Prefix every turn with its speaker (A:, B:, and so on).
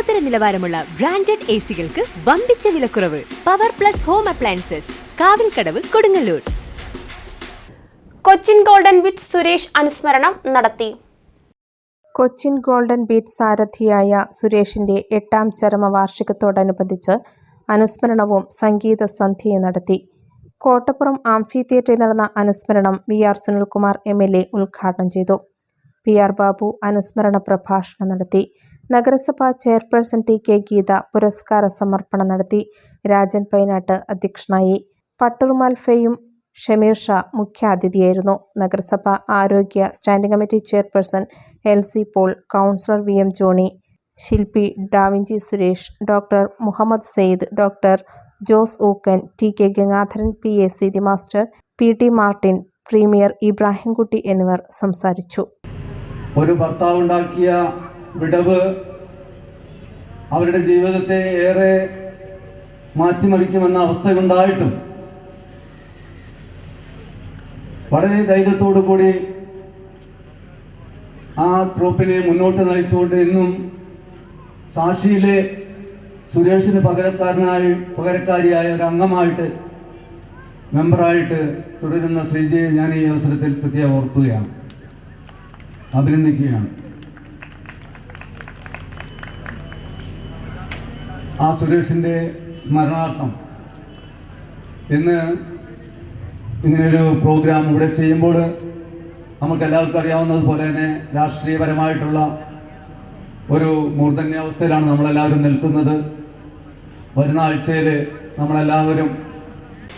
A: ലോകോത്തര നിലവാരമുള്ള branded A സികൾക്ക് വമ്പിച്ച വിലക്കുറവ് power plus home appliances Kavilkadavu Kodungallur.
B: Cochin golden with Suresh അനുസ്മരണം നടത്തി.
C: കൊച്ചിൻ ഗോൾഡൻ ബീറ്റ് സാരഥിയായ സുരേഷിന്റെ എട്ടാം ചരമ വാർഷികത്തോടനുബന്ധിച്ച് അനുസ്മരണവും സംഗീത സന്ധ്യയും നടത്തി. കോട്ടപ്പുറം ആംഫി തിയേറ്ററിൽ നടന്ന അനുസ്മരണം V R Sunilkumar M L A ഉദ്ഘാടനം ചെയ്തു. പി ആർ ബാബു അനുസ്മരണ പ്രഭാഷണം നടത്തി. നഗരസഭാ ചെയർപേഴ്സൺ ടി കെ ഗീത പുരസ്കാര സമർപ്പണം നടത്തി. രാജൻ പൈനാട്ട് അധ്യക്ഷനായി. പട്ടൂർമാൽ ഫെയും ഷമീർ ഷാ മുഖ്യാതിഥിയായിരുന്നു. നഗരസഭ ആരോഗ്യ standing committee chairperson L C Paul councillor V M Johnny ശില്പി Da Vinci Suresh doctor Muhammad Sayed doctor Jose Ookkan T K Gangadharan P A C Seethi master P T Martin premier Ibrahimkutty എന്നിവർ സംസാരിച്ചു.
D: ഒരു ഭർത്താവുണ്ടാക്കിയ വിടവ് അവരുടെ ജീവിതത്തെ ഏറെ മാറ്റിമറിക്കുമെന്ന അവസ്ഥയുണ്ടായിട്ടും വളരെ ധൈര്യത്തോടു കൂടി ആ ട്രൂപ്പിനെ മുന്നോട്ട് നയിച്ചുകൊണ്ട് ഇന്നും സാക്ഷിയിലെ സുരേഷിന് പകരക്കാരനായി പകരക്കാരിയായ ഒരു അംഗമായിട്ട് മെമ്പറായിട്ട് തുടരുന്ന ശ്രീജയെ ഞാൻ ഈ അവസരത്തിൽ പ്രത്യേകം ഓർക്കുകയാണ്. അഭിനന്ദിക്കുകയാണ്. ആ സുരേഷിന്റെ സ്മരണാർത്ഥം ഇന്ന് ഇങ്ങനെയൊരു പ്രോഗ്രാം ഇവിടെ ചെയ്യുമ്പോൾ നമുക്ക് എല്ലാവർക്കും അറിയാവുന്നതുപോലെ തന്നെ രാഷ്ട്രീയപരമായിട്ടുള്ള ഒരു മൂർധന്യാവസ്ഥയിലാണ് നമ്മളെല്ലാവരും നിൽക്കുന്നത്. വരുന്ന ആഴ്ചയിൽ നമ്മളെല്ലാവരും